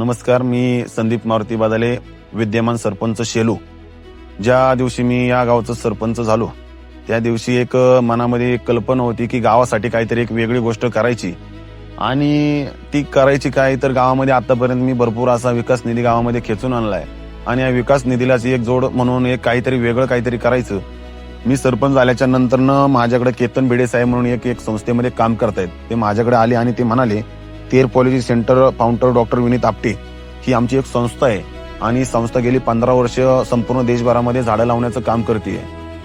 नमस्कार मी संदीप मारुती बादाले विद्यमान सरपंच शेलू. ज्या दिवशी मी या गावचं सरपंच झालो त्या दिवशी एक मनामध्ये एक कल्पना होती की गावासाठी काहीतरी एक वेगळी गोष्ट करायची. आणि ती करायची काय तर गावामध्ये आतापर्यंत मी भरपूर असा विकास निधी गावामध्ये खेचून आणलाय. आणि या विकास निधीलाच एक जोड म्हणून एक काहीतरी वेगळं काहीतरी करायचं. मी सरपंच झाल्याच्या नंतरनं माझ्याकडे केतन भिडे साहेब म्हणून एक एक संस्थेमध्ये काम करतायत. ते माझ्याकडे आले आणि ते म्हणाले Terre policy centre founder doctor Vineet Apte ही आमची एक संस्था आहे आणि संस्था गेली पंधरा वर्ष संपूर्ण देशभरामध्ये झाडं लावण्याचं काम करते.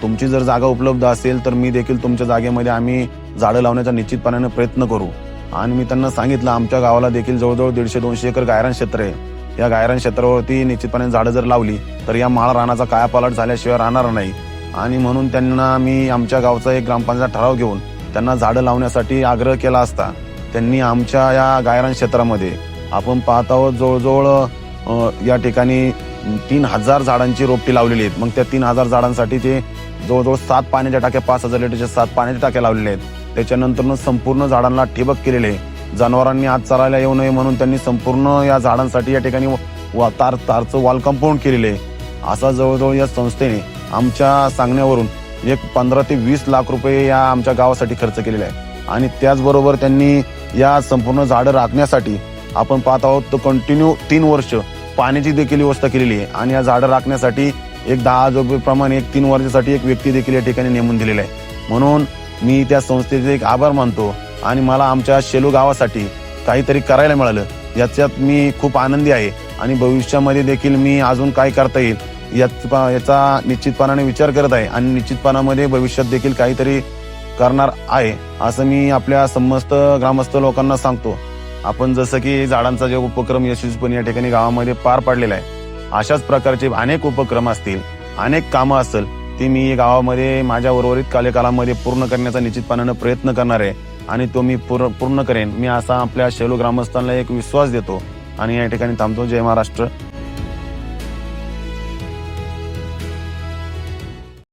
तुमची जर जागा उपलब्ध असेल तर मी देखील तुमच्या जागेमध्ये आम्ही झाडं लावण्याचा निश्चितपणाने प्रयत्न करू. आणि मी त्यांना सांगितलं आमच्या गावाला देखील जवळजवळ दीडशे दोनशे एकर गायरान क्षेत्र आहे. या गायरान क्षेत्रावरती निश्चितपणे झाडं जर लावली तर या माळ रानाचा कायापालट झाल्याशिवाय राहणार नाही. आणि म्हणून त्यांना मी आमच्या गावचा एक ग्रामपंचायत ठराव घेऊन त्यांना झाडं लावण्यासाठी आग्रह केला असता. त्यांनी आमच्या या गायरान क्षेत्रामध्ये आपण पाहत आहोत जवळजवळ या ठिकाणी तीन हजार झाडांची रोपटी लावलेली आहेत. मग त्या तीन हजार झाडांसाठी ते जवळजवळ सात पाण्याच्या टाक्या पाच हजार लिटरच्या सात पाण्याच्या टाक्या लावलेल्या आहेत. त्याच्यानंतर संपूर्ण झाडांना ठिबक केलेले आहे. जनावरांनी आज चरायला येऊ नये म्हणून त्यांनी संपूर्ण या झाडांसाठी या ठिकाणी वा- तार तारचं वॉल कंपाऊंड केलेले आहे. असा जवळजवळ या संस्थेने आमच्या सांगण्यावरून एक पंधरा ते वीस लाख रुपये या आमच्या गावासाठी खर्च केलेला आहे. आणि त्याचबरोबर त्यांनी या संपूर्ण झाडं राखण्यासाठी आपण पाहत आहोत तर कंटिन्यू तीन वर्ष पाण्याची देखील व्यवस्था केलेली आहे. आणि या झाडं राखण्यासाठी एक दहा हजार प्रमाणे एक तीन वर्षासाठी एक व्यक्ती देखील या ठिकाणी नेमून दिलेला आहे. म्हणून मी त्या संस्थेचे एक आभार मानतो आणि मला आमच्या शेलू गावासाठी काहीतरी करायला मिळालं. याच्यात मी खूप आनंदी आहे आणि भविष्यामध्ये देखील मी अजून काय करता येईल याच याचा निश्चितपणाने विचार करत आहे. आणि निश्चितपणामध्ये भविष्यात देखील काहीतरी करणार आहे असं मी आपल्या समस्त ग्रामस्थ लोकांना सांगतो. आपण जसं की झाडांचा जो उपक्रम यशस्वीपणे या ठिकाणी गावामध्ये पार पाडलेला आहे अशाच प्रकारचे अनेक उपक्रम असतील अनेक कामं असेल ती मी गावामध्ये माझ्या उर्वरित कार्यकालामध्ये पूर्ण करण्याचा निश्चितपणानं प्रयत्न करणार आहे आणि तो मी पूर्ण पूर्ण करेन. मी असा आपल्या शेलू ग्रामस्थांना एक विश्वास देतो आणि या ठिकाणी थांबतो. जय महाराष्ट्र.